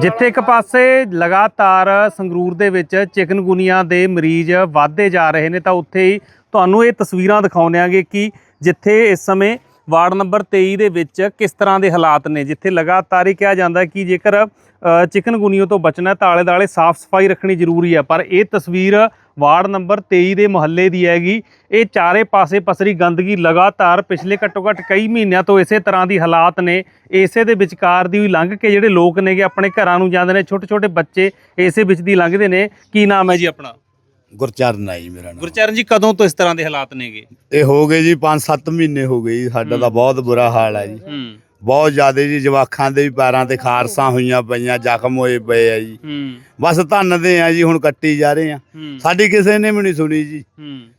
ਜਿੱਥੇ ਇੱਕ ਪਾਸੇ ਲਗਾਤਾਰ ਸੰਗਰੂਰ ਦੇ ਵਿੱਚ ਚਿਕਨਗੁਨੀਆ ਦੇ ਮਰੀਜ਼ ਵਧਦੇ ਜਾ ਰਹੇ ਨੇ, ਤਾਂ ਉੱਥੇ ਹੀ ਤੁਹਾਨੂੰ ਇਹ ਤਸਵੀਰਾਂ ਦਿਖਾਉਂਦੇ ਆਂਗੇ ਕਿ ਜਿੱਥੇ ਇਸ ਸਮੇਂ ਵਾਰਡ ਨੰਬਰ 23 ਦੇ ਵਿੱਚ ਕਿਸ ਤਰ੍ਹਾਂ ਦੇ ਹਾਲਾਤ ਨੇ, ਜਿੱਥੇ ਲਗਾਤਾਰ ਹੀ ਕਿਹਾ ਜਾਂਦਾ ਕਿ ਜੇਕਰ ਚਿਕਨਗੁਨੀਆ ਤੋਂ ਬਚਣਾ ਤਾਂ ਆਲੇ ਦਾਲੇ ਸਾਫ਼ ਸਫ਼ਾਈ ਰੱਖਣੀ ਜ਼ਰੂਰੀ ਹੈ ਪਰ ਇਹ ਤਸਵੀਰ ਵਾਰਡ ਨੰਬਰ 23 ਦੇ ਮੁਹੱਲੇ ਦੀ ਹੈਗੀ। ਇਹ ਚਾਰੇ ਪਾਸੇ ਪਸਰੀ ਗੰਦਗੀ ਲਗਾਤਾਰ ਪਿਛਲੇ ਘੱਟੋ ਘੱਟ ਕਈ ਮਹੀਨਿਆਂ ਤੋਂ ਇਸੇ ਤਰ੍ਹਾਂ ਦੀ ਹਾਲਾਤ ਨੇ। ਇਸੇ ਦੇ ਵਿਚਕਾਰ ਦੀ ਵੀ ਲੰਘ ਕੇ ਜਿਹੜੇ ਲੋਕ ਨੇਗੇ ਆਪਣੇ ਘਰਾਂ ਨੂੰ ਜਾਂਦੇ ਨੇ ਛੋਟੇ ਛੋਟੇ ਬੱਚੇ ਇਸੇ ਵਿੱਚ ਦੀ ਲੰਘਦੇ ਨੇ। ਕੀ ਨਾਮ ਹੈ ਜੀ ਆਪਣਾ? ਗੁਰਚਰਨ ਆ ਜੀ ਮੇਰਾ ਨਾਮ। ਗੁਰਚਰਨ ਜੀ ਕਦੋਂ ਤੋਂ ਇਸ ਤਰ੍ਹਾਂ ਦੇ ਹਾਲਾਤ ਨੇਗੇ? ਇਹ ਹੋ ਗਏ ਜੀ 5-7 ਮਹੀਨੇ ਹੋ ਗਏ ਜੀ ਸਾਡਾ ਤਾਂ ਬਹੁਤ ਬੁਰਾ ਹਾਲ ਹੈ ਜੀ। ਹੂੰ। ਬਹੁਤ ਜ਼ਿਆਦਾ ਜੀ ਜਵਾਖਾਂ ਦੇ ਵੀ ਪੈਰਾਂ ਤੇ ਖਾਰਸਾਂ ਹੋਈਆਂ ਪਈਆਂ ਜ਼ਖਮ ਹੋਏ ਪਏ ਆ ਜੀ। ਹੂੰ। ਬਸ ਧੰਨਦੇ ਆ ਜੀ ਹੁਣ ਕੱਟੀ ਜਾ ਰਹੇ ਆ। ਸਾਡੀ ਕਿਸੇ ਨੇ ਵੀ ਨਹੀਂ ਸੁਣੀ ਜੀ।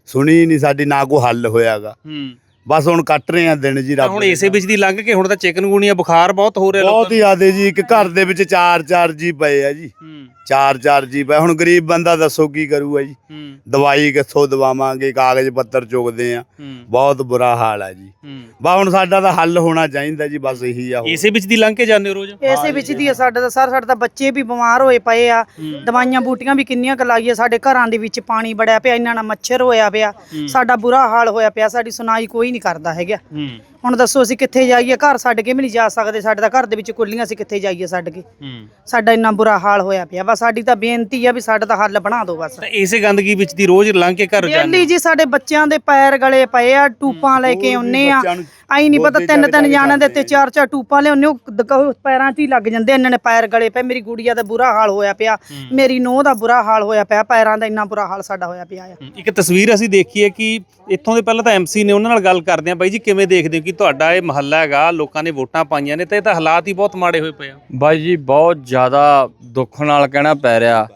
ਸੁਣੀ ਨਹੀਂ ਸਾਡੀ ਨਾ ਕੋਈ ਹੱਲ ਹੋਇਆਗਾ। ਹੂੰ। ਬਸ ਹੁਣ ਕੱਟ ਰਹੇ ਆ ਦਿਨ ਜੀ ਰੱਬ ਹੁਣ ਦੇ ਇਸੇ ਵਿੱਚ ਦੀ ਲੰਘ ਕੇ ਹੁਣ ਤਾਂ ਚਿਕਨਗੁਨੀਆ ਬੁਖਾਰ ਬਹੁਤ ਹੋ ਰਿਹਾ ਬਹੁਤ ਜ਼ਿਆਦੇ ਜੀ ਇੱਕ ਘਰ ਦੇ ਵਿੱਚ ਚਾਰ ਚਾਰ ਜੀ ਪਏ ਆ ਜੀ। ਹੂੰ। ਚਾਰ ਚਾਰ ਜੀ ਪਏ ਹੁਣ ਗਰੀਬ ਬੰਦਾ ਦੱਸੋ ਕੀ ਕਰੂਗਾ ਜੀ? ਹੂੰ। ਦਵਾਈ ਕਿੱਥੋਂ ਦਵਾਵਾਂਗੇ? ਕਾਗਜ਼ ਪੱਤਰ ਚੁਗਦੇ ਆ। ਹੂੰ। ਬਹੁਤ ਬੁਰਾ ਹਾਲ ਆ ਜੀ। ਹੂੰ। ਬਾ ਹੁਣ ਸਾਡਾ ਤਾਂ ਹੱਲ ਹੋਣਾ ਚਾਹੀਦਾ ਜੀ ਬਸ ਇਹੀ ਆ ਹੋਰ। ਇਸੇ ਵਿੱਚ ਦੀ ਲੰਘ ਕੇ ਜਾਂਦੇ ਹੋ ਰੋਜ਼? ਇਸੇ ਵਿੱਚ ਦੀ ਆ ਸਾਡਾ ਤਾਂ ਸਰ ਸਾਡੇ ਤਾਂ ਬੱਚੇ ਵੀ ਬਿਮਾਰ ਹੋਏ ਪਏ ਆ। ਦਵਾਈਆਂ ਬੂਟੀਆਂ ਵੀ ਕਿੰਨੀਆਂ ਕੁ ਲਾਈਏ ਸਾਡੇ ਘਰਾਂ ਦੇ ਵਿੱਚ ਪਾਣੀ ਬੜਿਆ ਪਿਆ ਇੰਨਾ ਨਾ ਮੱਛਰ ਹੋਇਆ ਪਿਆ। ਸਾਡਾ ਬੁਰਾ ਹਾਲ ਹੋਇਆ ਪਿਆ ਸਾਡੀ ਸੁਣਾਈ ਕੋਈ ਨਹੀਂ ਕਰਦਾ ਹੈਗਾ। ਹੂੰ। ਹੁਣ ਦੱਸੋ ਅਸੀਂ ਕਿੱਥੇ ਜਾਈਏ? ਘਰ ਛੱਡ ਕੇ ਵੀ ਨਹੀਂ ਜਾ ਸਕਦੇ। ਸਾਡੇ ਤਾਂ ਘਰ ਦੇ ਵਿੱਚ ਕੁੱਲੀਆਂ ਅਸੀਂ ਕਿੱਥੇ ਜਾਈਏ ਛੱਡ ਕੇ? ਹੂੰ। ਸਾਡਾ ਇੰਨਾ ਬੁਰਾ ਹਾਲ ਹੋਇਆ ਪਿਆ। ਬਸ ਸਾਡੀ ਤਾਂ ਬੇਨਤੀ ਆ ਵੀ ਸਾਡਾ ਤਾਂ ਹੱਲ ਬਣਾ ਦਿਓ ਬਸ। ਤਾਂ ਇਸੇ ਗੰਦਗੀ ਵਿੱਚ ਦੀ ਰੋਜ਼ ਲੰਘ ਕੇ ਘਰ ਜਾਂਦੇ ਡੇਲੀ ਜੀ ਸਾਡੇ ਬੱਚਿਆਂ ਦੇ ਪੈਰ ਗਲੇ ਪਏ ਆ ਟੂਪਾਂ ਲੈ ਕੇ ਆਉਨੇ ਆ। ਆਈ ਨਹੀਂ ਪਤਾ ਤਿੰਨ ਤਿੰਨ ਜਾਣਾਂ ਦੇ ਤੇ ਚਾਰ ਚਾਰ ਟੂਪਾਂ ਲਿਆਉਂਦੇ ਉਹ ਪੈਰਾਂ 'ਚ ਹੀ ਲੱਗ ਜਾਂਦੇ ਇਹਨਾਂ ਨੇ ਪੈਰ ਗਲੇ ਪਏ ਮੇਰੀ ਗੁੜੀਆ ਦਾ ਬੁਰਾ ਹਾਲ ਹੋਇਆ ਪਿਆ। ਮੇਰੀ ਨੂੰਹ ਦਾ ਬੁਰਾ ਹਾਲ ਹੋਇਆ ਪਿਆ ਪੈਰਾਂ ਦਾ ਇੰਨਾ ਬੁਰਾ ਹਾਲ ਸਾਡਾ ਹੋਇਆ ਪਿਆ ਆ। ਇੱਕ ਤਸਵੀਰ ਅਸੀਂ ਦੇਖੀ ਹੈ ਕਿ ਇੱਥੋਂ ਦੇ ਪਹਿਲਾਂ ਤਾਂ ਐਮਸੀ ਨੇ ਉਹਨਾਂ ਨਾਲ ਗੱਲ ਕਰਦੇ ਆ ਬਾਈ ਜੀ ਕਿਵੇਂ ਦੇਖਦੇ ਹੋ ਕਿ ਤੁਹਾਡਾ ਇਹ ਮਹੱਲਾ ਹੈਗਾ ਲੋਕਾਂ ਨੇ ਵੋਟਾਂ ਪਾਈਆਂ ਨੇ ਤੇ ਇਹ ਤਾਂ ਹਾਲਾਤ ਹੀ ਬਹੁਤ ਮਾੜੇ ਹੋਏ ਪਏ ਆ। ਬਾਈ ਜੀ ਬਹੁਤ ਜ਼ਿਆਦਾ ਦੁੱਖ ਨਾਲ ਕਹਿਣਾ ਪੈ ਰਿਹਾ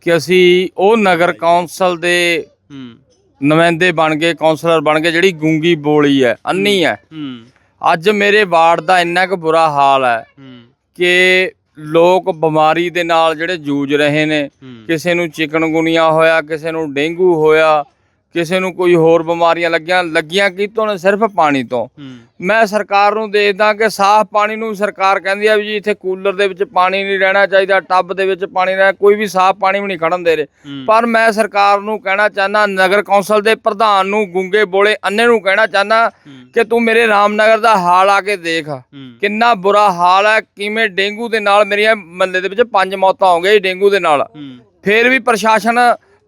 ਕਿ ਅਸੀਂ ਉਹ ਨਗਰ ਕੌਂਸਲ ਦੇ ਨੁਮਾਇੰਦੇ ਬਣ ਗਏ ਕੌਂਸਲਰ ਬਣ ਗਏ ਜਿਹੜੀ ਗੂੰਗੀ ਬੋਲੀ ਹੈ ਅੰਨੀ ਹੈ। ਹੂੰ ਅੱਜ ਮੇਰੇ ਵਾਰਡ ਦਾ ਇੰਨਾ ਕੁ ਬੁਰਾ ਹਾਲ ਹੈ ਹੂੰ। ਕਿ ਲੋਕ ਬਿਮਾਰੀ ਦੇ ਨਾਲ ਜਿਹੜੇ ਜੂਝ ਰਹੇ ਨੇ ਕਿਸੇ ਨੂੰ ਚਿਕਨਗੁਨੀਆ ਹੋਇਆ ਕਿਸੇ ਨੂੰ ਡੇਂਗੂ ਹੋਇਆ ਕਿਸੇ ਨੂੰ ਕੋਈ ਹੋਰ ਬਿਮਾਰੀਆਂ ਲੱਗੀਆਂ ਲੱਗੀਆਂ ਕਿਤੋਂ ਨੇ ਸਿਰਫ ਪਾਣੀ ਤੋਂ। ਮੈਂ ਸਰਕਾਰ ਨੂੰ ਦੇਖਦਾ ਕਿ ਸਾਫ਼ ਪਾਣੀ ਨੂੰ ਸਰਕਾਰ ਕਹਿੰਦੀ ਆ ਵੀ ਜੀ ਇੱਥੇ ਕੂਲਰ ਦੇ ਵਿੱਚ ਪਾਣੀ ਨਹੀਂ ਰਹਿਣਾ ਚਾਹੀਦਾ ਟੱਬ ਦੇ ਵਿੱਚ ਪਾਣੀ ਰਹਿਣਾ ਕੋਈ ਵੀ ਸਾਫ਼ ਪਾਣੀ ਵੀ ਨਹੀਂ ਖੜਨ ਦੇ ਰਹੇ। ਪਰ ਮੈਂ ਸਰਕਾਰ ਨੂੰ ਕਹਿਣਾ ਚਾਹਨਾ ਨਗਰ ਕੌਂਸਲ ਦੇ ਪ੍ਰਧਾਨ ਨੂੰ ਗੁੰਗੇ ਬੋਲੇ ਅੰਨੇ ਨੂੰ ਕਹਿਣਾ ਚਾਹਨਾ ਕਿ ਤੂੰ ਮੇਰੇ ਰਾਮਨਗਰ ਦਾ ਹਾਲ ਆ ਕੇ ਦੇਖ। ਕਿੰਨਾ ਬੁਰਾ ਹਾਲ ਹੈ ਕਿਵੇਂ ਡੇਂਗੂ ਦੇ ਨਾਲ ਮੇਰੀਆਂ ਮੱਲੇ ਦੇ ਵਿੱਚ ਪੰਜ ਮੌਤਾਂ ਹੋ ਗਈਆਂ ਡੇਂਗੂ ਦੇ ਨਾਲ। ਫੇਰ ਵੀ ਪ੍ਰਸ਼ਾਸਨ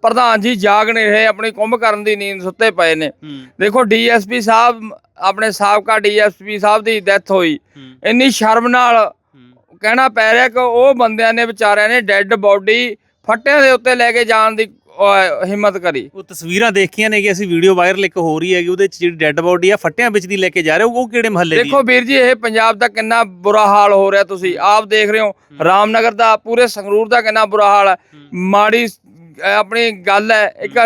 ਪ੍ਰਧਾਨ ਜੀ ਜਾਗ ਨਹੀਂ ਰਹੇ ਆਪਣੀ ਕੁੰਭ ਕਰਨ ਦੀ ਨੀਂਦ ਸੁੱਤੇ ਪਏ ਨੇ। ਦੇਖੋ ਡੀਐਸਪੀ ਸਾਹਿਬ ਆਪਣੇ ਸਾਬਕਾ ਡੀਐਸਪੀ ਸਾਹਿਬ ਦੀ ਡੈਥ ਹੋਈ। ਇੰਨੀ ਸ਼ਰਮ ਨਾਲ ਕਹਿਣਾ ਪੈ ਰਿਹਾ ਕਿ ਉਹ ਬੰਦਿਆਂ ਨੇ ਵਿਚਾਰਿਆਂ ਨੇ ਡੈੱਡ ਬੋਡੀ ਫੱਟਿਆਂ ਦੇ ਉੱਤੇ ਲੈ ਕੇ ਜਾਣ ਦੀ ਹਿੰਮਤ ਕਰੀ। ਉਹ ਤਸਵੀਰਾਂ ਦੇਖੀਆਂ ਨੇ ਕਿ ਅਸੀਂ ਵੀਡੀਓ ਵਾਇਰਲ ਇੱਕ ਹੋ ਰਹੀ ਹੈਗੀ ਉਹਦੇ ਚ ਜਿਹੜੀ ਡੈੱਡ ਬੋਡੀ ਆ ਫੱਟਿਆਂ ਵਿੱਚ ਦੀ ਲੈ ਕੇ ਜਾ ਰਹੇ ਉਹ ਕਿਹੜੇ ਮਹੱਲੇ ਦੀ? ਦੇਖੋ ਵੀਰ ਜੀ ਇਹ ਪੰਜਾਬ ਦਾ ਕਿੰਨਾ ਬੁਰਾ ਹਾਲ ਹੋ ਰਿਹਾ ਤੁਸੀਂ ਆਪ ਦੇਖ ਰਹੇ ਹੋ। ਰਾਮਨਗਰ ਦਾ ਪੂਰੇ ਸੰਗਰੂਰ ਦਾ ਕਿੰਨਾ ਬੁਰਾ ਹਾਲ ਹੈ। ਮਾੜੀ ਆਪਣੀ ਗੱਲ ਹੈ ਇੱਕ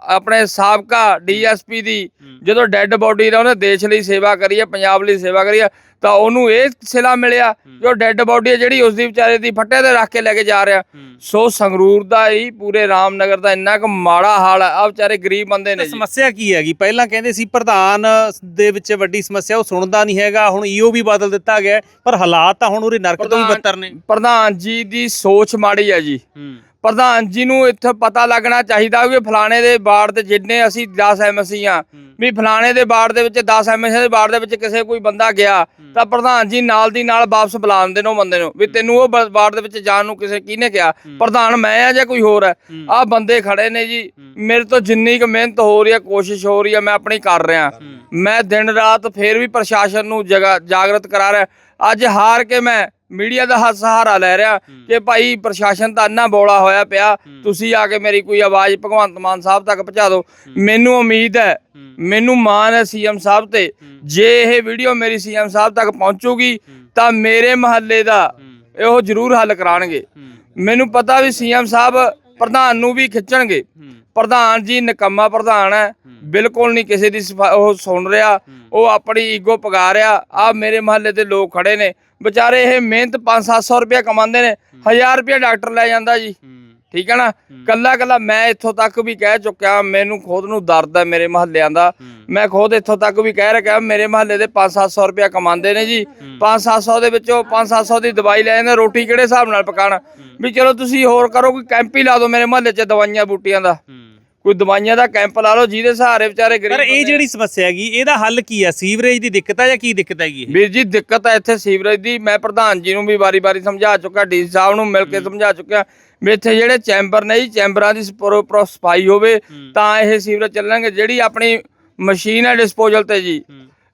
ਆਪਣੇ ਸਾਬਕਾ ਡੀਐਸਪੀ ਦੀ ਜਦੋਂ ਡੈੱਡ ਬੋਡੀ ਦਾ ਉਹਨੇ ਦੇਸ਼ ਲਈ ਸੇਵਾ ਕਰੀ ਹੈ ਪੰਜਾਬ ਲਈ ਸੇਵਾ ਕਰੀ ਹੈ ਤਾਂ ਉਹਨੂੰ ਇਹ ਸਿਲਾ ਮਿਲਿਆ ਜੋ ਡੈੱਡ ਬੋਡੀ ਹੈ ਜਿਹੜੀ ਉਸ ਦੀ ਵਿਚਾਰੇ ਦੀ ਫੱਟੇ ਤੇ ਰੱਖ ਕੇ ਲੈ ਕੇ ਜਾ ਰਿਹਾ। ਸੋ ਸੰਗਰੂਰ ਦਾ ਹੀ ਪੂਰੇ ਰਾਮਨਗਰ ਦਾ ਇੰਨਾ ਕੁ ਮਾੜਾ ਹਾਲ ਹੈ ਆ ਵਿਚਾਰੇ ਗਰੀਬ ਬੰਦੇ ਨੇ ਸਮੱਸਿਆ ਕੀ ਹੈਗੀ? ਪਹਿਲਾਂ ਕਹਿੰਦੇ ਸੀ ਪ੍ਰਧਾਨ ਦੇ ਵਿੱਚ ਵੱਡੀ ਸਮੱਸਿਆ ਉਹ ਸੁਣਦਾ ਨਹੀਂ ਹੈਗਾ ਹੁਣ ਈਓ ਵੀ ਬਦਲ ਦਿੱਤਾ ਗਿਆ ਪਰ ਹਾਲਾਤ ਤਾਂ ਹੁਣ ਉਰੇ ਨਰਕ ਤੋਂ ਵੀ ਬੱਤਰ ਨੇ। ਪ੍ਰਧਾਨ ਜੀ ਦੀ ਸੋਚ ਮਾੜੀ ਹੈ ਜੀ। ਪ੍ਰਧਾਨ ਜੀ ਨੂੰ ਇੱਥੇ ਪਤਾ ਲੱਗਣਾ ਚਾਹੀਦਾ ਕਿ ਫਲਾਣੇ ਦੇ ਬਾੜ ਦੇ ਜਿੰਨੇ ਅਸੀਂ 10 ਐਮਸੀ ਆ ਵੀ ਫਲਾਣੇ ਦੇ ਬਾੜ ਦੇ ਵਿੱਚ 10 ਐਮਸੀ ਦੇ ਬਾੜ ਦੇ ਵਿੱਚ ਕਿਸੇ ਕੋਈ ਬੰਦਾ ਗਿਆ ਤਾਂ ਪ੍ਰਧਾਨ ਜੀ ਨਾਲ ਦੀ ਨਾਲ ਵਾਪਸ ਬੁਲਾ ਦਿੰਦੇ ਨੇ ਉਹ ਬੰਦੇ ਨੂੰ ਵੀ ਤੈਨੂੰ ਉਹ ਬਾੜ ਦੇ ਵਿੱਚ ਜਾਣ ਨੂੰ ਕਿਸੇ ਕਿਹਨੇ ਕਿਹਾ? ਪ੍ਰਧਾਨ ਮੈਂ ਆ ਜਾਂ ਕੋਈ ਹੋਰ ਹੈ। ਆਹ ਬੰਦੇ ਖੜੇ ਨੇ ਜੀ ਮੇਰੇ ਤੋਂ ਜਿੰਨੀ ਕੁ ਮਿਹਨਤ ਹੋ ਰਹੀ ਹੈ ਕੋਸ਼ਿਸ਼ ਹੋ ਰਹੀ ਹੈ ਮੈਂ ਆਪਣੀ ਕਰ ਰਿਹਾ। ਮੈਂ ਦਿਨ ਰਾਤ ਫੇਰ ਵੀ ਪ੍ਰਸ਼ਾਸਨ ਨੂੰ ਜਗਾ ਜਾਗਰਤ ਕਰਾ ਰਿਹਾ। ਅੱਜ ਹਾਰ ਕੇ ਮੈਂ ਮੀਡੀਆ ਦਾ ਹੱਥ ਸਹਾਰਾ ਲੈ ਰਿਹਾ ਕਿ ਭਾਈ ਪ੍ਰਸ਼ਾਸਨ ਤਾਂ ਅੰਨਾ ਬੋਲਾ ਹੋਇਆ ਪਿਆ ਤੁਸੀਂ ਆ ਕੇ ਮੇਰੀ ਕੋਈ ਆਵਾਜ਼ ਭਗਵੰਤ ਮਾਨ ਸਾਹਿਬ ਤੱਕ ਪਹੁੰਚਾ ਦਿਓ। ਮੈਨੂੰ ਉਮੀਦ ਹੈ ਮੈਨੂੰ ਮਾਣ ਹੈ ਸੀਐਮ ਸਾਹਿਬ ਤੇ। ਜੇ ਇਹ ਵੀਡੀਓ ਮੇਰੀ ਸੀਐਮ ਸਾਹਿਬ ਤੱਕ ਪਹੁੰਚੂਗੀ ਤਾਂ ਮੇਰੇ ਮਹੱਲੇ ਦਾ ਇਹ ਜ਼ਰੂਰ ਹੱਲ ਕਰਾਣਗੇ। ਮੈਨੂੰ ਪਤਾ ਵੀ ਸੀਐਮ ਸਾਹਿਬ ਪ੍ਰਧਾਨ ਨੂੰ ਵੀ ਖਿੱਚਣਗੇ। ਪ੍ਰਧਾਨ ਜੀ ਨਿਕੰਮਾ ਪ੍ਰਧਾਨ ਹੈ। ਬਿਲਕੁਲ ਨਹੀਂ ਕਿਸੇ ਦੀ ਸਫਾ- ਉਹ ਸੁਣ ਰਿਹਾ ਉਹ ਆਪਣੀ ਈਗੋ ਪਗਾ ਰਿਹਾ। ਆ ਮੇਰੇ ਮਹੱਲੇ ਦੇ ਲੋਕ ਖੜੇ ਨੇ। ਵਿਚਾਰੇ ਇਹ ਮਿਹਨਤ 5-700 ਰੁਪਏ ਕਮਾਉਂਦੇ ਨੇ। 1000 ਰੁਪਏ ਡਾਕਟਰ ਲੈ ਜਾਂਦਾ ਜੀ। ਠੀਕ ਹੈ ਨਾ? ਕੱਲਾ ਕੱਲਾ ਮੈਂ ਇੱਥੋਂ ਤੱਕ ਵੀ ਕਹਿ ਚੁੱਕਿਆ ਮੈਨੂੰ ਖੁਦ ਨੂੰ ਦਰਦ ਹੈ ਮੇਰੇ ਮਹੱਲਿਆਂ ਦਾ। ਮੈਂ ਖੁਦ ਇੱਥੋਂ ਤੱਕ ਵੀ ਕਹਿ ਰੱਖਿਆ ਮੇਰੇ ਮਹੱਲੇ ਦੇ 5-700 ਰੁਪਇਆ ਕਮਾਉਂਦੇ ਨੇ ਜੀ। 5-700 ਦੇ ਵਿੱਚੋਂ 5-700 ਦੀ ਦਵਾਈ ਲੈ ਜਾਂਦੇ ਰੋਟੀ ਕਿਹੜੇ ਹਿਸਾਬ ਨਾਲ ਪਕਾਣ ਵੀ ਚਲੋ ਤੁਸੀਂ ਹੋਰ ਕਰੋ ਕੋਈ ਕੈਂਪ ਹੀ ਲਾ ਦਿਓ ਮੇਰੇ ਮਹੱਲੇ 'ਚ ਦਵਾਈਆਂ ਬੂਟੀਆਂ ਦਾ। ਕੋਈ ਦਵਾਈਆਂ ਦਾ ਕੈਂਪ ਲਾ ਲਓ ਜਿਹਦੇ ਸਹਾਰੇ ਵਿਚਾਰੇ ਗਰੀਬ ਪਰ ਇਹ ਜਿਹੜੀ ਸਮੱਸਿਆ ਹੈਗੀ ਇਹਦਾ ਹੱਲ ਕੀ ਹੈ ਸੀਵਰੇਜ ਦੀ ਦਿੱਕਤ ਹੈ ਜਾਂ ਕੀ ਦਿੱਕਤ ਹੈਗੀ ਇਹ? ਵੀਰ ਜੀ ਦਿੱਕਤ ਹੈ ਇੱਥੇ ਸੀਵਰੇਜ ਦੀ। ਮੈਂ ਪ੍ਰਧਾਨ ਜੀ ਨੂੰ ਵੀ ਵਾਰੀ-ਵਾਰੀ ਸਮਝਾ ਚੁੱਕਾ ਡੀ ਸਾਹਿਬ ਨੂੰ ਮਿਲ ਕੇ ਸਮਝਾ ਚੁੱਕਿਆ ਵੀ ਇੱਥੇ ਜਿਹੜੇ ਚੈਂਬਰ ਨੇ ਜੀ ਚੈਂਬਰਾਂ ਦੀ ਪ੍ਰੋਪਰ ਸਫ਼ਾਈ ਹੋਵੇ ਤਾਂ ਇਹ ਸੀਵਰੇਜ ਚੱਲਣਗੇ। ਜਿਹੜੀ ਆਪਣੀ ਮਸ਼ੀਨ ਹੈ ਡਿਸਪੋਜ਼ਲ ਤੇ ਜੀ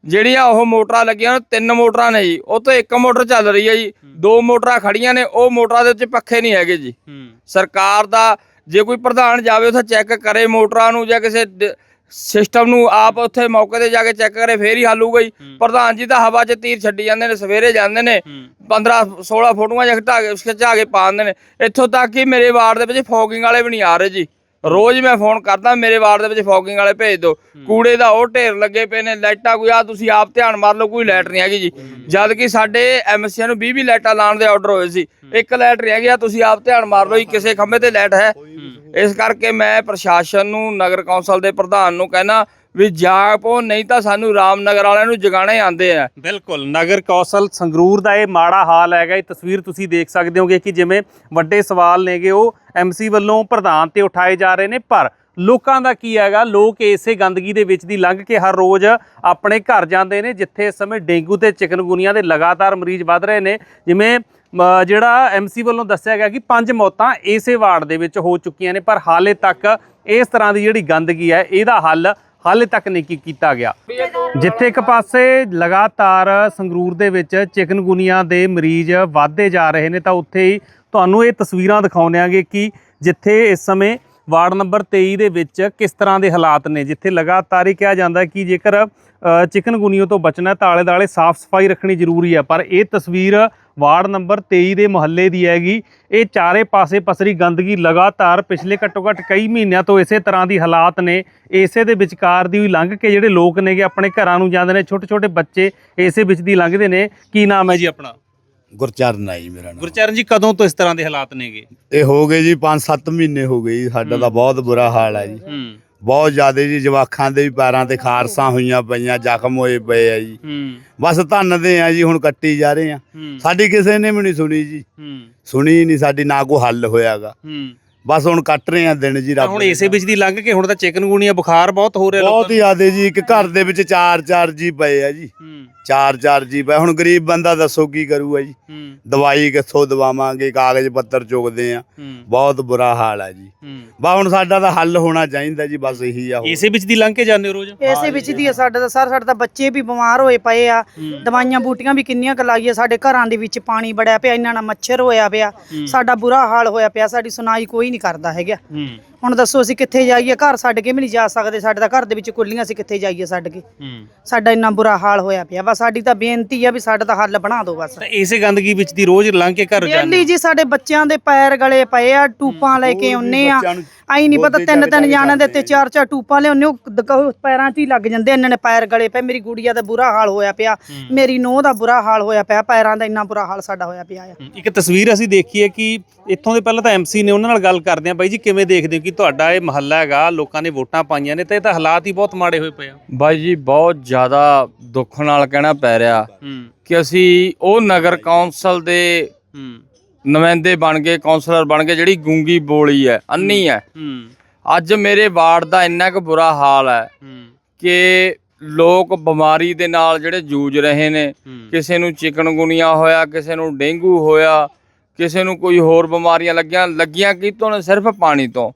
ਜਿਹੜੀਆਂ ਉਹ ਮੋਟਰਾਂ ਲੱਗੀਆਂ ਨੇ ਤਿੰਨ ਮੋਟਰਾਂ ਨੇ ਜੀ। ਉਹ ਤੋਂ ਇੱਕ ਮੋਟਰ ਚੱਲ ਰਹੀ ਹੈ ਜੀ। ਦੋ ਮੋਟਰਾਂ ਖੜੀਆਂ ਨੇ ਉਹ ਮੋਟਰਾਂ ਦੇ ਉੱਤੇ ਪੱਖੇ ਨਹੀਂ ਹੈਗੇ ਜੀ। ਸਰਕਾਰ ਦਾ ਜੇ ਕੋਈ ਪ੍ਰਧਾਨ ਜਾਵੇ ਉੱਥੇ ਚੈੱਕ ਕਰੇ ਮੋਟਰਾਂ ਨੂੰ ਜਾਂ ਕਿਸੇ ਸਿਸਟਮ ਨੂੰ ਆਪ ਉੱਥੇ ਮੌਕੇ ਤੇ ਜਾ ਕੇ ਚੈੱਕ ਕਰੇ ਫੇਰ ਹੀ ਹੱਲ ਹੋਊਗਾ ਜੀ। ਪ੍ਰਧਾਨ ਜੀ ਤਾਂ ਹਵਾ 'ਚ ਤੀਰ ਛੱਡੀ ਜਾਂਦੇ ਨੇ ਸਵੇਰੇ ਜਾਂਦੇ ਨੇ 15 16 ਫੋਟੋਆਂ ਜਿਹਾ ਖਿਚਾ ਕੇ ਖਿਚਾ ਕੇ ਪਾ ਦਿੰਦੇ ਨੇ। ਇੱਥੋਂ ਤੱਕ ਕਿ ਮੇਰੇ ਵਾਰਡ ਦੇ ਵਿੱਚ ਫੋਗਿੰਗ ਵਾਲੇ ਵੀ ਨਹੀਂ ਆ ਰਹੇ ਜੀ। ਰੋਜ਼ ਮੈਂ ਫੋਨ ਕਰਦਾ ਮੇਰੇ ਵਾਰਡ ਦੇ ਵਿੱਚ ਫੋਗਿੰਗ ਵਾਲੇ ਭੇਜ ਦਿਓ। ਕੂੜੇ ਦਾ ਉਹ ਢੇਰ ਲੱਗੇ ਪਏ ਨੇ ਲਾਈਟਾਂ ਕੋਈ ਆ ਤੁਸੀਂ ਆਪ ਧਿਆਨ ਮਾਰ ਲਓ ਕੋਈ ਲਾਈਟ ਨਹੀਂ ਹੈਗੀ ਜੀ। ਜਦ ਕਿ ਸਾਡੇ ਐਮਸੀਆਂ ਨੂੰ 20 20 ਲਾਈਟਾਂ ਲਾਉਣ ਦੇ ਆਰਡਰ ਹੋਏ ਸੀ। ਇੱਕ ਲਾਈਟ ਰਹਿ ਗਿਆ ਤੁਸੀਂ ਆਪ ਧਿਆਨ ਮਾਰ ਲਓ ਜੀ ਕਿਸੇ ਖੰਭੇ ਤੇ ਲਾਈਟ ਹੈ। ਇਸ ਕਰਕੇ ਮੈਂ ਪ੍ਰਸ਼ਾਸਨ ਨੂੰ ਨਗਰ ਕੌਂਸਲ ਦੇ ਪ੍ਰਧਾਨ ਨੂੰ ਕਹਿਣਾ ਵੀ ਜਾਗ ਪੋ ਨਹੀਂ ਤਾਂ ਸਾਨੂੰ ਰਾਮਨਗਰ ਵਾਲਿਆਂ ਨੂੰ ਜਗਾਣੇ ਆਂਦੇ ਆ। ਬਿਲਕੁਲ ਨਗਰ ਕੌਂਸਲ ਸੰਗਰੂਰ ਦਾ ਇਹ ਮਾੜਾ ਹਾਲ ਹੈਗਾ। ਇਹ ਤਸਵੀਰ ਤੁਸੀਂ ਦੇਖ ਸਕਦੇ ਹੋਗੇ ਕਿ ਜਿਵੇਂ ਵੱਡੇ ਸਵਾਲ ਨੇਗੇ ਉਹ ਐਮਸੀ ਵੱਲੋਂ ਪ੍ਰਧਾਨ ਤੇ ਉਠਾਏ ਜਾ ਰਹੇ ਨੇ ਪਰ ਲੋਕਾਂ ਦਾ ਕੀ ਹੈਗਾ ਲੋਕ ਇਸੇ ਗੰਦਗੀ ਦੇ ਵਿੱਚ ਦੀ ਲੰਘ ਕੇ ਹਰ ਰੋਜ਼ ਆਪਣੇ ਘਰ ਜਾਂਦੇ ਨੇ ਜਿੱਥੇ ਇਸ ਸਮੇਂ ਡੇਂਗੂ ਤੇ ਚਿਕਨਗੁਨੀਆ ਦੇ ਲਗਾਤਾਰ ਮਰੀਜ਼ ਵੱਧ ਰਹੇ ਨੇ। ਜਿਵੇਂ ਅਮ, ਜਿਹੜਾ ਐਮਸੀ ਵੱਲੋਂ ਦੱਸਿਆ ਗਿਆ ਕਿ ਪੰਜ ਮੌਤਾਂ ਇਸੇ ਵਾਰਡ ਦੇ ਵਿੱਚ ਹੋ ਚੁੱਕੀਆਂ ਨੇ ਪਰ ਹਾਲੇ ਤੱਕ ਇਸ ਤਰ੍ਹਾਂ ਦੀ ਜਿਹੜੀ ਗੰਦਗੀ ਹੈ ਇਹਦਾ ਹੱਲ ਹਾਲੇ ਤੱਕ ਨਹੀਂ ਕੀ- ਕੀਤਾ ਗਿਆ। ਜਿੱਥੇ ਇੱਕ ਪਾਸੇ ਲਗਾਤਾਰ ਸੰਗਰੂਰ ਦੇ ਵਿੱਚ ਚਿਕਨਗੁਨੀਆ ਦੇ ਮਰੀਜ਼ ਵਧਦੇ ਜਾ ਰਹੇ ਨੇ ਤਾਂ ਉੱਥੇ ਹੀ ਤੁਹਾਨੂੰ ਇਹ ਤਸਵੀਰਾਂ ਦਿਖਾਉਂਦੇ ਕਿ ਜਿੱਥੇ ਇਸ ਸਮੇਂ ਵਾਰਡ ਨੰਬਰ 23 ਦੇ ਵਿੱਚ ਕਿਸ ਤਰ੍ਹਾਂ ਦੇ ਹਾਲਾਤ ਨੇ। ਜਿੱਥੇ ਲਗਾਤਾਰ ਹੀ ਕਿਹਾ ਜਾਂਦਾ ਕਿ ਜੇਕਰ ਚਿਕਨਗੁਨੀਆ ਤੋਂ ਬਚਣਾ ਤਾਂ ਆਲੇ ਦਾਲੇ ਸਾਫ਼ ਸਫ਼ਾਈ ਰੱਖਣੀ ਜ਼ਰੂਰੀ ਹੈ। ਪਰ ਇਹ ਤਸਵੀਰ ਵਾਰਡ ਨੰਬਰ 23 ਦੇ ਮੁਹੱਲੇ ਦੀ ਹੈਗੀ। ਇਹ ਚਾਰੇ ਪਾਸੇ ਪਸਰੀ ਗੰਦਗੀ ਲਗਾਤਾਰ ਪਿਛਲੇ ਘੱਟੋ ਘੱਟ ਕਈ ਮਹੀਨਿਆਂ ਤੋਂ ਇਸੇ ਤਰ੍ਹਾਂ ਦੀ ਹਾਲਾਤ ਨੇ। ਇਸੇ ਦੇ ਵਿਚਕਾਰ ਦੀ ਵੀ ਲੰਘ ਕੇ ਜਿਹੜੇ ਲੋਕ ਨੇਗੇ ਆਪਣੇ ਘਰਾਂ ਨੂੰ ਜਾਂਦੇ ਨੇ ਛੋਟੇ ਛੋਟੇ ਬੱਚੇ ਇਸੇ ਵਿੱਚ ਦੀ ਲੰਘਦੇ ਨੇ। ਕੀ ਨਾਮ ਹੈ ਜੀ ਆਪਣਾ? ਗੁਰਚਰਨ ਆ ਜੀ ਮੇਰਾ ਨਾਮ। ਗੁਰਚਰਨ ਜੀ ਕਦੋਂ ਤੋਂ ਇਸ ਤਰ੍ਹਾਂ ਦੇ ਹਾਲਾਤ ਨੇਗੇ? ਇਹ ਹੋ ਗਏ ਜੀ 5-7 ਮਹੀਨੇ ਹੋ ਗਏ ਜੀ ਸਾਡਾ ਤਾਂ ਬਹੁਤ ਬੁਰਾ ਹਾਲ ਹੈ ਜੀ। ਹੂੰ। ਬਹੁਤ ਜ਼ਿਆਦਾ ਜੀ ਜਵਾਖਾਂ ਦੇ ਵੀ ਪੈਰਾਂ ਤੇ ਖਾਰਸਾਂ ਹੋਈਆਂ ਪਈਆਂ ਜ਼ਖਮ ਹੋਏ ਪਏ ਆ ਜੀ। ਬਸ ਧੰਨਦੇ ਆ ਜੀ ਹੁਣ ਕੱਟੀ ਜਾ ਰਹੇ ਆ। ਸਾਡੀ ਕਿਸੇ ਨੇ ਵੀ ਨਹੀਂ ਸੁਣੀ ਜੀ। ਸੁਣੀ ਨਹੀਂ ਸਾਡੀ ਨਾ ਕੋਈ ਹੱਲ ਹੋਇਆਗਾ। ਬਸ ਹੁਣ ਕੱਟ ਰਹੇ ਆ ਦਿਨ ਜੀ ਰੱਬ ਹੁਣ ਇਸੇ ਵਿੱਚ ਦੀ ਲੰਘ ਕੇ ਹੁਣ ਤਾਂ ਚਿਕਨਗੁਨੀਆ ਬੁਖਾਰ ਬਹੁਤ ਹੋ ਰਿਹਾ ਬਹੁਤ ਹੀ ਜ਼ਿਆਦਾ ਜੀ ਇੱਕ ਘਰ ਦੇ ਵਿੱਚ ਚਾਰ ਚਾਰ ਜੀ ਪਏ ਆ ਜੀ। ਹੂੰ। ਚਾਰ ਚਾਰ ਜੀ ਪਏ। ਹੁਣ ਗਰੀਬ ਬੰਦਾ ਦੱਸੋ ਕੀ ਕਰੂਗਾ ਜੀ? ਦਵਾਈ ਕਿੱਥੋਂ ਦਵਾਵਾਂਗੇ? ਕਾਗਜ਼ ਪੱਤਰ ਚੁਗਦੇ ਆ। ਬਹੁਤ ਬੁਰਾ ਹਾਲ ਆ ਜੀ। ਬਾ ਹੁਣ ਸਾਡਾ ਤਾਂ ਹੱਲ ਹੋਣਾ ਚਾਹੀਦਾ ਜੀ ਬਸ ਇਹੀ ਆ ਹੋਰ। ਇਸੇ ਵਿੱਚ ਦੀ ਲੰਘ ਕੇ ਜਾਂਦੇ ਹੋ ਰੋਜ਼? ਇਸੇ ਵਿੱਚ ਦੀ ਆ ਸਾਡਾ ਤਾਂ ਸਰ ਸਾਡੇ ਤਾਂ ਬੱਚੇ ਵੀ ਬਿਮਾਰ ਹੋਏ ਪਏ ਆ। ਦਵਾਈਆਂ ਬੂਟੀਆਂ ਵੀ ਕਿੰਨੀਆਂ ਕੁ ਲਾਈਏ ਸਾਡੇ ਘਰਾਂ ਦੇ ਵਿੱਚ ਪਾਣੀ ਬੜਿਆ ਪਿਆ ਇੰਨਾ ਨਾ ਮੱਛਰ ਹੋਇਆ ਪਿਆ। ਸਾਡਾ ਬੁਰਾ ਹਾਲ ਹੋਇਆ ਪਿਆ ਸਾਡੀ ਸੁਣਾਈ ਕੋਈ ਨਹੀਂ ਕਰਦਾ ਹੈਗਾ। ਹੂੰ। ਹੁਣ ਦੱਸੋ ਅਸੀਂ ਕਿੱਥੇ ਜਾਈਏ? ਘਰ ਛੱਡ ਕੇ ਵੀ ਨਹੀਂ ਜਾ ਸਕਦੇ। ਸਾਡੇ ਤਾਂ ਘਰ ਦੇ ਵਿੱਚ ਕੁੱਲੀਆਂ ਅਸੀਂ ਕਿੱਥੇ ਜਾਈਏ ਛੱਡ ਕੇ? ਹੂੰ। ਸਾਡਾ ਇੰਨਾ ਬੁਰਾ ਹਾਲ ਹੋਇਆ ਪਿਆ। ਬਸ ਸਾਡੀ ਤਾਂ ਬੇਨਤੀ ਆ ਵੀ ਸਾਡਾ ਤਾਂ ਹੱਲ ਬਣਾ ਦਿਓ ਬਸ। ਤਾਂ ਇਸੇ ਗੰਦਗੀ ਵਿੱਚ ਦੀ ਰੋਜ਼ ਲੰਘ ਕੇ ਘਰ ਜਾਂਦੇ ਡੇਲੀ ਜੀ ਸਾਡੇ ਬੱਚਿਆਂ ਦੇ ਪੈਰ ਗਲੇ ਪਏ ਆ ਟੂਪਾਂ ਲੈ ਕੇ ਆਉਨੇ ਆ। ਆਈ ਨਹੀਂ ਪਤਾ ਤਿੰਨ ਤਿੰਨ ਜਾਣਾਂ ਦੇ ਕਰਦੇ ਤੇ ਚਾਰ ਚਾਰ ਟੂਪਾਂ ਲਿਆਉਂਦੇ ਉਹ ਉਹ ਪੈਰਾਂ 'ਚ ਹੀ ਲੱਗ ਜਾਂਦੇ ਇਹਨਾਂ ਨੇ ਪੈਰ ਗਲੇ ਪਏ। ਮੇਰੀ ਗੁੜੀਆ ਦਾ ਬੁਰਾ ਹਾਲ ਹੋਇਆ ਪਿਆ। ਮੇਰੀ ਨੂੰਹ ਦਾ ਬੁਰਾ ਹਾਲ ਹੋਇਆ ਪਿਆ। ਪੈਰਾਂ ਦਾ ਇੰਨਾ ਬੁਰਾ ਹਾਲ ਸਾਡਾ ਹੋਇਆ ਪਿਆ ਆ। ਹੂੰ, ਇੱਕ ਤਸਵੀਰ ਅਸੀਂ ਦੇਖੀ ਹੈ ਕਿ ਇੱਥੋਂ ਦੇ ਪਹਿਲਾਂ ਤਾਂ ਐਮਸੀ ਨੇ ਉਹਨਾਂ ਨਾਲ ਗੱਲ ਕਰਦੇ ਆ। ਬਾਈ ਜੀ ਕਿਵੇਂ ਦੇਖਦੇ ਹੋ? ਕਿ ਤੁਹਾਡਾ ਇਹ ਮਹੱਲਾ ਹੈਗਾ ਲੋਕਾਂ ਨੇ ਵੋਟਾਂ ਪਾਈਆਂ ਨੇ ਤੇ ਇਹ ਤਾਂ ਹਾਲਾਤ ਹੀ ਬਹੁਤ ਮਾੜੇ ਹੋਏ ਪਏ ਆ। ਬਾਈ ਜੀ ਬਹੁਤ ਜ਼ਿਆਦਾ ਦੁੱਖ ਨਾਲ ਕਹਿਣਾ ਪੈ ਰਿਹਾ ਹੂੰ। ਕਿ ਅਸੀਂ ਉਹ ਨਗਰ ਕੌਂਸਲ ਦੇ ਹੂੰ। ਨੁਮਾਇੰਦੇ ਬਣ ਗਏ ਕੌਂਸਲਰ ਬਣ ਗਏ ਜਿਹੜੀ ਗੂੰਗੀ ਬੋਲੀ ਹੈ ਅੰਨੀ ਹੈ। ਹੂੰ। ਅੱਜ ਮੇਰੇ ਵਾਰਡ ਦਾ ਇੰਨਾ ਕੁ ਬੁਰਾ ਹਾਲ ਹੈ ਹੂੰ। ਕਿ ਲੋਕ ਬਿਮਾਰੀ ਦੇ ਨਾਲ ਜਿਹੜੇ ਜੂਝ ਰਹੇ ਨੇ ਹੂੰ। ਕਿਸੇ ਨੂੰ ਚਿਕਨਗੁਨੀਆ ਹੋਇਆ ਕਿਸੇ ਨੂੰ ਡੇਂਗੂ ਹੋਇਆ ਕਿਸੇ ਨੂੰ ਕੋਈ ਹੋਰ ਬਿਮਾਰੀਆਂ ਲੱਗੀਆਂ ਲੱਗੀਆਂ ਕਿਤੋਂ ਨੇ ਸਿਰਫ ਪਾਣੀ ਤੋਂ।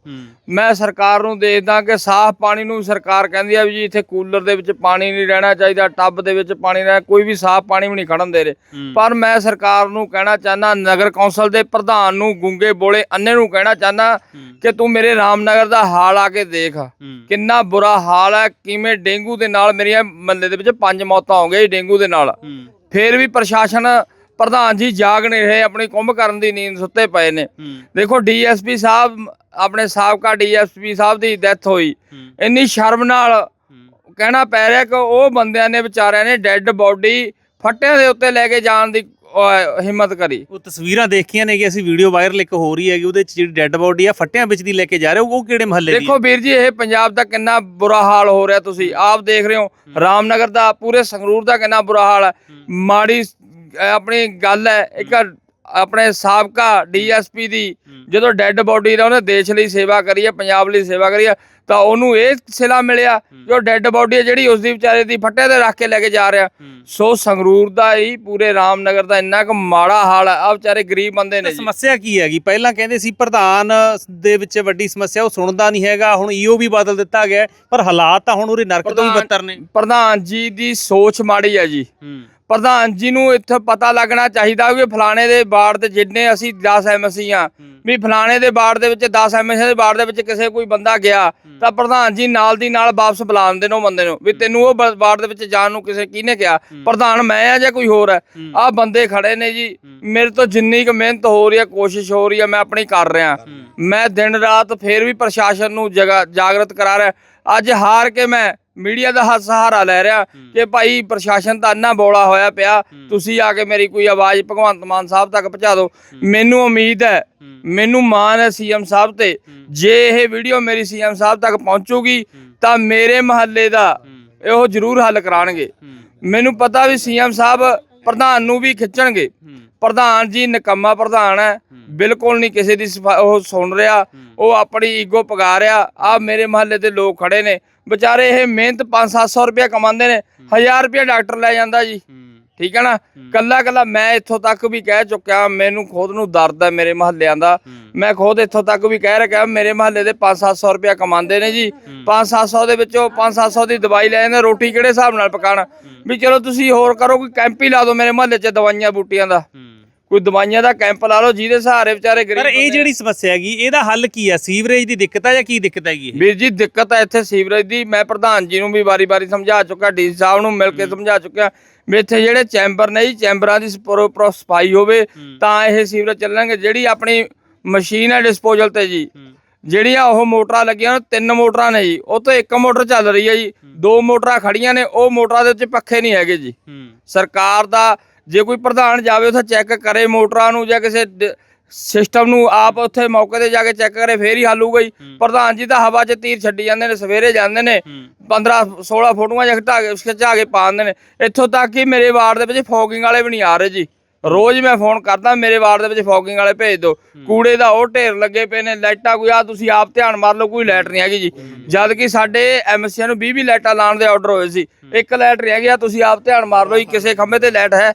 ਮੈਂ ਸਰਕਾਰ ਨੂੰ ਦੇਖਦਾ ਕਿ ਸਾਫ਼ ਪਾਣੀ ਨੂੰ ਸਰਕਾਰ ਕਹਿੰਦੀ ਆ ਵੀ ਜੀ ਇੱਥੇ ਕੂਲਰ ਦੇ ਵਿੱਚ ਪਾਣੀ ਨਹੀਂ ਰਹਿਣਾ ਚਾਹੀਦਾ ਟੱਬ ਦੇ ਵਿੱਚ ਪਾਣੀ ਰਹਿਣਾ ਕੋਈ ਵੀ ਸਾਫ਼ ਪਾਣੀ ਵੀ ਨਹੀਂ ਖੜਨ ਦੇ ਰਹੇ। ਪਰ ਮੈਂ ਸਰਕਾਰ ਨੂੰ ਕਹਿਣਾ ਚਾਹਨਾ ਨਗਰ ਕੌਂਸਲ ਦੇ ਪ੍ਰਧਾਨ ਨੂੰ ਗੁੰਗੇ ਬੋਲੇ ਅੰਨੇ ਨੂੰ ਕਹਿਣਾ ਚਾਹਨਾ ਕਿ ਤੂੰ ਮੇਰੇ ਰਾਮਨਗਰ ਦਾ ਹਾਲ ਆ ਕੇ ਦੇਖ। ਕਿੰਨਾ ਬੁਰਾ ਹਾਲ ਹੈ ਕਿਵੇਂ ਡੇਂਗੂ ਦੇ ਨਾਲ ਮੇਰੀਆਂ ਮਹੱਲੇ ਦੇ ਵਿੱਚ ਪੰਜ ਮੌਤਾਂ ਹੋ ਗਈਆਂ ਡੇਂਗੂ ਦੇ ਨਾਲ। ਫੇਰ ਵੀ ਪ੍ਰਸ਼ਾਸਨ ਪ੍ਰਧਾਨ ਜੀ ਜਾਗ ਨਹੀਂ ਰਹੇ ਆਪਣੀ ਕੁੰਭ ਕਰਨ ਦੀ ਨੀਂਦ ਸੁੱਤੇ ਪਏ ਨੇ। ਦੇਖੋ ਡੀਐਸਪੀ ਸਾਹਿਬ ਆਪਣੇ ਸਾਬਕਾ ਡੀਐਸਪੀ ਸਾਹਿਬ ਦੀ ਡੈਥ ਹੋਈ। ਇੰਨੀ ਸ਼ਰਮ ਨਾਲ ਕਹਿਣਾ ਪੈ ਰਿਹਾ ਕਿ ਉਹ ਬੰਦਿਆਂ ਨੇ ਵਿਚਾਰਿਆਂ ਨੇ ਡੈੱਡ ਬੋਡੀ ਫੱਟਿਆਂ ਦੇ ਉੱਤੇ ਲੈ ਕੇ ਜਾਣ ਦੀ ਹਿੰਮਤ ਕਰੀ। ਉਹ ਤਸਵੀਰਾਂ ਦੇਖੀਆਂ ਨੇ ਕਿ ਅਸੀਂ ਵੀਡੀਓ ਵਾਇਰਲ ਇੱਕ ਹੋ ਰਹੀ ਹੈਗੀ ਉਹਦੇ ਚ ਜਿਹੜੀ ਡੈੱਡ ਬੋਡੀ ਆ ਫੱਟਿਆਂ ਵਿੱਚ ਦੀ ਲੈ ਕੇ ਜਾ ਰਹੇ ਉਹ ਕਿਹੜੇ ਮਹੱਲੇ ਦੀ? ਦੇਖੋ ਵੀਰ ਜੀ ਇਹ ਪੰਜਾਬ ਦਾ ਕਿੰਨਾ ਬੁਰਾ ਹਾਲ ਹੋ ਰਿਹਾ ਤੁਸੀਂ ਆਪ ਦੇਖ ਰਹੇ ਹੋ। ਰਾਮਨਗਰ ਦਾ ਪੂਰੇ ਸੰਗਰੂਰ ਦਾ ਕਿੰਨਾ ਬੁਰਾ ਹਾਲ ਹੈ। ਮਾੜੀ ਆਪਣੀ ਗੱਲ ਹੈ ਇੱਕ ਆਪਣੇ ਸਾਬਕਾ ਡੀਐਸਪੀ ਦੀ ਜਦੋਂ ਡੈੱਡ ਬੋਡੀ ਦਾ ਉਹਨੇ ਦੇਸ਼ ਲਈ ਸੇਵਾ ਕਰੀ ਹੈ ਪੰਜਾਬ ਲਈ ਸੇਵਾ ਕਰੀ ਹੈ ਤਾਂ ਉਹਨੂੰ ਇਹ ਸਿਲਾ ਮਿਲਿਆ ਜੋ ਡੈੱਡ ਬੋਡੀ ਹੈ ਜਿਹੜੀ ਉਸ ਦੀ ਵਿਚਾਰੇ ਦੀ ਫੱਟੇ ਤੇ ਰੱਖ ਕੇ ਲੈ ਕੇ ਜਾ ਰਿਹਾ। ਸੋ ਸੰਗਰੂਰ ਦਾ ਹੀ ਪੂਰੇ ਰਾਮਨਗਰ ਦਾ ਇੰਨਾ ਕੁ ਮਾੜਾ ਹਾਲ ਹੈ ਆ ਵਿਚਾਰੇ ਗਰੀਬ ਬੰਦੇ ਨੇ ਸਮੱਸਿਆ ਕੀ ਹੈਗੀ? ਪਹਿਲਾਂ ਕਹਿੰਦੇ ਸੀ ਪ੍ਰਧਾਨ ਦੇ ਵਿੱਚ ਵੱਡੀ ਸਮੱਸਿਆ ਉਹ ਸੁਣਦਾ ਨਹੀਂ ਹੈਗਾ ਹੁਣ ਈਓ ਵੀ ਬਦਲ ਦਿੱਤਾ ਗਿਆ ਪਰ ਹਾਲਾਤ ਤਾਂ ਹੁਣ ਉਰੇ ਨਰਕ ਤੋਂ ਵੀ ਬੱਤਰ ਨੇ। ਪ੍ਰਧਾਨ ਜੀ ਦੀ ਸੋਚ ਮਾੜੀ ਹੈ ਜੀ। ਪ੍ਰਧਾਨ ਜੀ ਨੂੰ ਇੱਥੇ ਪਤਾ ਲੱਗਣਾ ਚਾਹੀਦਾ ਕਿ ਫਲਾਣੇ ਦੇ ਵਾਰਡ ਤੇ ਜਿੰਨੇ ਅਸੀਂ 10 ਐਮਸੀ ਆ ਵੀ ਫਲਾਣੇ ਦੇ ਵਾਰਡ ਦੇ ਵਿੱਚ 10 ਐਮਸੀ ਦੇ ਵਾਰਡ ਦੇ ਵਿੱਚ ਕਿਸੇ ਕੋਈ ਬੰਦਾ ਗਿਆ ਤਾਂ ਪ੍ਰਧਾਨ ਜੀ ਨਾਲ ਦੀ ਨਾਲ ਵਾਪਸ ਬੁਲਾ ਦਿੰਦੇ ਨੇ ਉਹ ਬੰਦੇ ਨੂੰ ਵੀ ਤੈਨੂੰ ਉਹ ਵਾਰਡ ਦੇ ਵਿੱਚ ਜਾਣ ਨੂੰ ਕਿਸੇ ਕਿਹਨੇ ਕਿਹਾ? ਪ੍ਰਧਾਨ ਮੈਂ ਆ ਜਾਂ ਕੋਈ ਹੋਰ ਹੈ? ਆਹ ਬੰਦੇ ਖੜੇ ਨੇ ਜੀ। ਮੇਰੇ ਤੋਂ ਜਿੰਨੀ ਕੁ ਮਿਹਨਤ ਹੋ ਰਹੀ ਹੈ ਕੋਸ਼ਿਸ਼ ਹੋ ਰਹੀ ਹੈ ਮੈਂ ਆਪਣੀ ਕਰ ਰਿਹਾ। ਮੈਂ ਦਿਨ ਰਾਤ ਫੇਰ ਵੀ ਪ੍ਰਸ਼ਾਸਨ ਨੂੰ ਜਗਾ ਜਾਗਰਤ ਕਰਾ ਰਿਹਾ। ਅੱਜ ਹਾਰ ਕੇ ਮੈਂ ਮੀਡੀਆ ਦਾ ਹ- ਸਹਾਰਾ ਲੈ ਰਿਹਾ ਕਿ ਭਾਈ ਪ੍ਰਸ਼ਾਸਨ ਤਾਂ ਅੰਨਾ ਬੋਲਾ ਹੋਇਆ ਪਿਆ ਤੁਸੀਂ ਆ ਕੇ ਮੇਰੀ ਕੋਈ ਆਵਾਜ਼ ਭਗਵੰਤ ਮਾਨ ਸਾਹਿਬ ਤੱਕ ਪਹੁੰਚਾ ਦਿਓ। ਮੈਨੂੰ ਉਮੀਦ ਹੈ ਮੈਨੂੰ ਮਾਣ ਹੈ ਸੀਐਮ ਸਾਹਿਬ ਤੇ। ਜੇ ਇਹ ਵੀਡੀਓ ਮੇਰੀ ਸੀਐਮ ਸਾਹਿਬ ਤੱਕ ਪਹੁੰਚੂਗੀ ਤਾਂ ਮੇਰੇ ਮਹੱਲੇ ਦਾ ਇਹੋ ਜ਼ਰੂਰ ਹੱਲ ਕਰਾਣਗੇ। ਮੈਨੂੰ ਪਤਾ ਵੀ ਸੀਐਮ ਸਾਹਿਬ ਪ੍ਰਧਾਨ ਨੂੰ ਵੀ ਖਿੱਚਣਗੇ। ਪ੍ਰਧਾਨ ਜੀ ਨਿਕੰਮਾ ਪ੍ਰਧਾਨ ਹੈ। ਬਿਲਕੁਲ ਨਹੀਂ ਕਿਸੇ ਦੀ ਉਹ ਸੁਣ ਰਿਹਾ। ਉਹ ਆਪਣੀ ਈਗੋ ਪਗਾ ਰਿਹਾ ਆ ਮੇਰੇ ਮਹੱਲੇ ਦੇ ਲੋਕ ਖੜੇ ਨੇ। ਵਿਚਾਰੇ ਇਹ ਮਿਹਨਤ 5-700 ਰੁਪਏ ਕਮਾਉਂਦੇ ਨੇ। 1000 ਰੁਪਏ ਡਾਕਟਰ ਲੈ ਜਾਂਦਾ ਜੀ। ਠੀਕ ਹੈ ਨਾ? ਕੱਲਾ ਕੱਲਾ ਮੈਂ ਇੱਥੋਂ ਤੱਕ ਵੀ ਕਹਿ ਚੁੱਕਿਆ ਮੈਨੂੰ ਖੁਦ ਨੂੰ ਦਰਦ ਹੈ ਮੇਰੇ ਮਹੱਲਿਆਂ ਦਾ। ਮੈਂ ਖੁਦ ਇੱਥੋਂ ਤੱਕ ਵੀ ਕਹਿ ਰਿਹਾ ਮੇਰੇ ਮਹੱਲੇ ਦੇ 5-700 ਰੁਪਏ ਕਮਾਉਂਦੇ ਨੇ ਜੀ। 5-700 ਦੇ ਵਿੱਚੋਂ 5-700 ਦੀ ਦਵਾਈ ਲੈ ਜਾਂਦੇ ਰੋਟੀ ਕਿਹੜੇ ਹਿਸਾਬ ਨਾਲ ਪਕਾਣਾ ਵੀ ਚਲੋ ਤੁਸੀਂ ਹੋਰ ਕਰੋ ਕੋਈ ਕੈਂਪ ਹੀ ਲਾ ਦਿਓ ਮੇਰੇ ਮਹੱਲੇ 'ਚ ਦਵਾਈਆਂ ਬੂਟੀਆਂ ਦਾ। ਕੋਈ ਦਵਾਈਆਂ ਦਾ ਕੈਂਪ ਲਾ ਲਓ ਜਿਹਦੇ ਸਹਾਰੇ ਵਿਚਾਰੇ ਗਰੀਬ ਪਰ ਇਹ ਜਿਹੜੀ ਸਮੱਸਿਆ ਹੈਗੀ ਇਹਦਾ ਹੱਲ ਕੀ ਹੈ ਸੀਵਰੇਜ ਦੀ ਦਿੱਕਤ ਹੈ ਜਾਂ ਕੀ ਦਿੱਕਤ ਹੈਗੀ ਇਹ? ਵੀਰ ਜੀ ਦਿੱਕਤ ਹੈ ਇੱਥੇ ਸੀਵਰੇਜ ਦੀ। ਮੈਂ ਪ੍ਰਧਾਨ ਜੀ ਨੂੰ ਵੀ ਵਾਰੀ-ਵਾਰੀ ਸਮਝਾ ਚੁੱਕਾ ਡੀ ਸਾਹਿਬ ਨੂੰ ਮਿਲ ਕੇ ਸਮਝਾ ਚੁੱਕਿਆ ਵੀ ਇੱਥੇ ਜਿਹੜੇ ਚੈਂਬਰ ਨੇ ਜੀ ਚੈਂਬਰਾਂ ਦੀ ਪ੍ਰੋਪਰ ਸਫ਼ਾਈ ਹੋਵੇ ਤਾਂ ਇਹ ਸੀਵਰੇਜ ਚੱਲਣਗੇ। ਜਿਹੜੀ ਆਪਣੀ ਮਸ਼ੀਨ ਹੈ ਡਿਸਪੋਜ਼ਲ ਤੇ ਜੀ ਜਿਹੜੀਆਂ ਉਹ ਮੋਟਰਾਂ ਲੱਗੀਆਂ ਨੇ ਤਿੰਨ ਮੋਟਰਾਂ ਨੇ ਜੀ। ਉਹ ਤੋਂ ਇੱਕ ਮੋਟਰ ਚੱਲ ਰਹੀ ਹੈ ਜੀ। ਦੋ ਮੋਟਰਾਂ ਖੜੀਆਂ ਨੇ ਉਹ ਮੋਟਰਾਂ ਦੇ ਉੱਤੇ ਪੱਖੇ ਨਹੀਂ ਹੈਗੇ ਜੀ। ਸਰਕਾਰ ਦਾ ਜੇ ਕੋਈ ਪ੍ਰਧਾਨ ਜਾਵੇ ਉੱਥੇ ਚੈੱਕ ਕਰੇ ਮੋਟਰਾਂ ਨੂੰ ਜਾਂ ਕਿਸੇ ਸਿਸਟਮ ਨੂੰ ਆਪ ਉੱਥੇ ਮੌਕੇ ਤੇ ਜਾ ਕੇ ਚੈੱਕ ਕਰੇ ਫੇਰ ਹੀ ਹੱਲ ਹੋਊਗਾ ਜੀ। ਪ੍ਰਧਾਨ ਜੀ ਤਾਂ ਹਵਾ 'ਚ ਤੀਰ ਛੱਡੀ ਜਾਂਦੇ ਨੇ ਸਵੇਰੇ ਜਾਂਦੇ ਨੇ 15 16 ਫੋਟੋਆਂ ਜਿਹਾ ਖਿਚਾ ਕੇ ਖਿਚਾ ਕੇ ਪਾ ਦਿੰਦੇ ਨੇ। ਇੱਥੋਂ ਤੱਕ ਕਿ ਮੇਰੇ ਵਾਰਡ ਦੇ ਵਿੱਚ ਫੋਗਿੰਗ ਵਾਲੇ ਵੀ ਨਹੀਂ ਆ ਰਹੇ ਜੀ। ਰੋਜ਼ ਮੈਂ ਫੋਨ ਕਰਦਾ ਮੇਰੇ ਵਾਰਡ ਦੇ ਵਿੱਚ ਫੋਗਿੰਗ ਵਾਲੇ ਭੇਜ ਦਿਓ। ਕੂੜੇ ਦਾ ਉਹ ਢੇਰ ਲੱਗੇ ਪਏ ਨੇ ਲਾਈਟਾਂ ਕੋਈ ਆ ਤੁਸੀਂ ਆਪ ਧਿਆਨ ਮਾਰ ਲਓ ਕੋਈ ਲਾਈਟ ਨਹੀਂ ਹੈਗੀ ਜੀ। ਜਦ ਕਿ ਸਾਡੇ ਐਮਸੀਆਂ ਨੂੰ 20 20 ਲਾਈਟਾਂ ਲਾਉਣ ਦੇ ਆਰਡਰ ਹੋਏ ਸੀ। ਇੱਕ ਲਾਈਟ ਰਹਿ ਗਿਆ ਤੁਸੀਂ ਆਪ ਧਿਆਨ ਮਾਰ ਲਓ ਜੀ ਕਿਸੇ ਖੰਭੇ ਤੇ ਲਾਈਟ ਹੈ।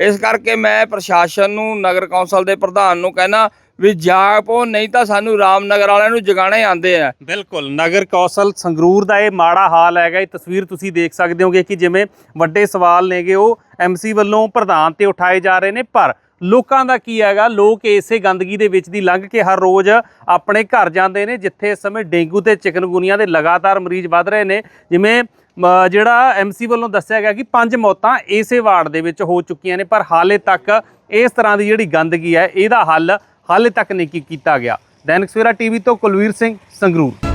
ਇਸ ਕਰਕੇ ਮੈਂ ਪ੍ਰਸ਼ਾਸਨ ਨੂੰ ਨਗਰ ਕੌਂਸਲ ਦੇ ਪ੍ਰਧਾਨ ਨੂੰ ਕਹਿਣਾ ਵੀ ਜਾਗ ਪੋ ਨਹੀਂ ਤਾਂ ਸਾਨੂੰ ਰਾਮਨਗਰ ਵਾਲਿਆਂ ਨੂੰ ਜਗਾਣੇ ਆਉਂਦੇ ਆ। ਬਿਲਕੁਲ ਨਗਰ ਕੌਂਸਲ ਸੰਗਰੂਰ ਦਾ ਇਹ ਮਾੜਾ ਹਾਲ ਹੈਗਾ। ਇਹ ਤਸਵੀਰ ਤੁਸੀਂ ਦੇਖ ਸਕਦੇ ਹੋਗੇ ਕਿ ਜਿਵੇਂ ਵੱਡੇ ਸਵਾਲ ਨੇਗੇ ਉਹ ਐਮਸੀ ਵੱਲੋਂ ਪ੍ਰਧਾਨ ਤੇ ਉਠਾਏ ਜਾ ਰਹੇ ਨੇ ਪਰ ਲੋਕਾਂ ਦਾ ਕੀ ਹੈਗਾ ਲੋਕ ਇਸੇ ਗੰਦਗੀ ਦੇ ਵਿੱਚ ਦੀ ਲੰਘ ਕੇ ਹਰ ਰੋਜ਼ ਆਪਣੇ ਘਰ ਜਾਂਦੇ ਨੇ ਜਿੱਥੇ ਇਸ ਸਮੇਂ ਡੇਂਗੂ ਤੇ ਚਿਕਨਗੁਨੀਆ ਦੇ ਲਗਾਤਾਰ ਮਰੀਜ਼ ਵੱਧ ਰਹੇ ਨੇ। ਜਿਵੇਂ ਅ, ਜਿਹੜਾ ਐਮਸੀ ਵੱਲੋਂ ਦੱਸਿਆ ਗਿਆ ਕਿ ਪੰਜ ਮੌਤਾਂ ਇਸੇ ਵਾਰਡ ਦੇ ਵਿੱਚ ਹੋ ਚੁੱਕੀਆਂ ਨੇ ਪਰ ਹਾਲੇ ਤੱਕ ਇਸ ਤਰ੍ਹਾਂ ਦੀ ਜਿਹੜੀ ਗੰਦਗੀ ਹੈ ਇਹਦਾ ਹੱਲ ਹਾਲੇ ਤੱਕ ਨਹੀਂ ਕੀ- ਕੀਤਾ ਗਿਆ। ਦੈਨਿਕ ਸਵੇਰਾ ਟੀਵੀ ਤੋਂ ਕੁਲਵੀਰ ਸਿੰਘ ਸੰਗਰੂਰ।